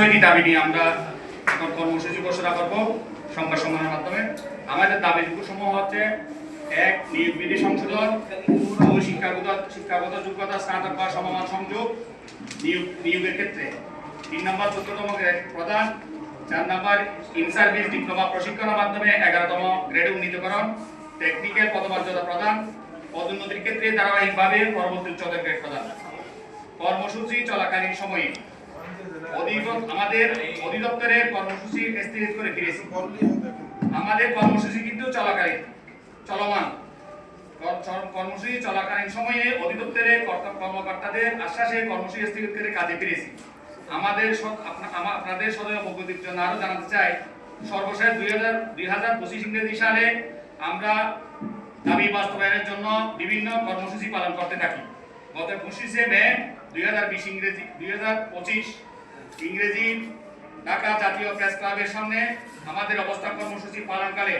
ছয়টি দাবি নিয়ে আমরা এখন কর্মসূচি ঘোষণা করব সংবাদ সম্মেলনের মাধ্যমে। আমাদের দাবিগুলো সমূহ হচ্ছে, এক, নিয়োগ বিধি সংশোধন শিক্ষাগত শিক্ষাগত যোগ্যতা, স্নাতক বা সমমান সংযোগ, নিয়োগ, নিয়োগের ক্ষেত্রে। তিন নম্বর চোদ্দতম প্রদান। চার নম্বর ইন সার্ভিস ডিপ্লোমা প্রশিক্ষণের মাধ্যমে এগারোতম গ্রেডে উন্নীতকরণ টেকনিক্যাল পদমর্যাদা প্রদান। পদোন্নতির ক্ষেত্রে ধারাবাহিকভাবে পরবর্তী উচ্চতর গ্রেড প্রদান। কর্মসূচি চলাকালীন সময়ে আমাদের অধিদপ্তরের কর্মসূচি করে ফিরেছি। আমাদের কর্মসূচি কিন্তু চলাকালীন, চলমান। কর্মসূচি চলাকালীন সময়ে অধিদপ্তরের কর্মকর্তাদের আশ্বাসে কর্মসূচি স্থগিত করে কাজে ফিরেছি। আমাদের আপনাদের সদয় অবগতির জন্য আরও জানাতে চাই, সর্বশেষ দুই হাজার দুই হাজার পঁচিশ ইংরেজি সালে আমরা দাবি বাস্তবায়নের জন্য বিভিন্ন কর্মসূচি পালন করতে থাকি। গত পঁচিশে মে দুই হাজার বিশ ইংরেজি, দুই হাজার পঁচিশ ইংরেজি ঢাকা জাতীয় প্রেস ক্লাবের সামনে আমাদের অবস্থান কর্মসূচি পালনকালে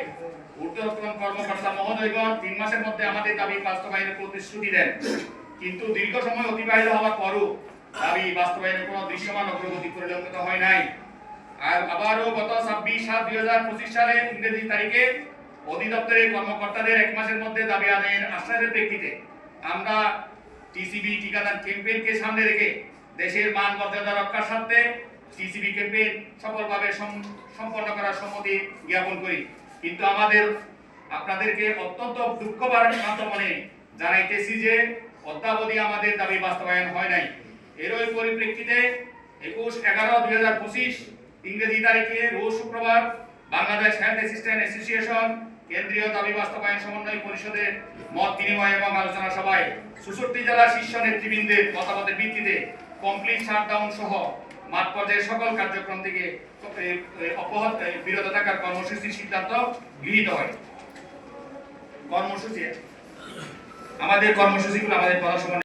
ঊর্ধ্বতন কর্মকর্তা মহোদয়গণ তিন মাসের মধ্যে আমাদের দাবি বাস্তবায়নের প্রতিশ্রুতি দেন। কিন্তু দীর্ঘ সময় অতিবাহিত হওয়ার পরও দাবি বাস্তবায়নের কোনো দৃশ্যমান অগ্রগতি পরিলক্ষিত হয় নাই। আর আবারও গত ছাব্বিশ সাত দুই হাজার পঁচিশ সালে ইংরেজি তারিখে অধিদপ্তরের কর্মকর্তাদের এক মাসের মধ্যে দাবি আদায়ের আশ্বাসের প্রেক্ষিতে আমরা টিসিবি টিকাদান ক্যাম্পেইনকে সামনে রেখে দেশের মান মর্যাদা রক্ষার স্বার্থে টিসিবি ক্যাম্পেইন সফলভাবে সম্পন্ন করার সম্মতি জ্ঞাপন করি। কিন্তু আমাদের, আপনাদেরকে অত্যন্ত দুঃখ দুঃখবার মনে জানাইতেছি যে, অদ্যাবধি আমাদের দাবি বাস্তবায়ন হয় নাই। এরই পরিপ্রেক্ষিতে একুশ এগারো দুই হাজার পঁচিশ ইংরেজি তারিখে রোজ শুক্রবার বাংলাদেশ হেলথ অ্যাসিস্ট্যান্ট অ্যাসোসিয়েশন কেন্দ্রীয় দাবি বাস্তবায়ন সমন্বয় পরিষদের মত বিনিময় এবং আলোচনা সভায় চৌষট্টি জেলার শীর্ষ নেতৃবৃন্দের মতামতের ভিত্তিতে কমপ্লিট শাটডাউন সহ মাঠ পর্যায়ের সকল কার্যক্রম থেকে অপহত বিরত থাকার কর্মসূচির সিদ্ধান্ত গৃহীত হয়। কর্মসূচি, আমাদের কর্মসূচিগুলো আমাদের কথা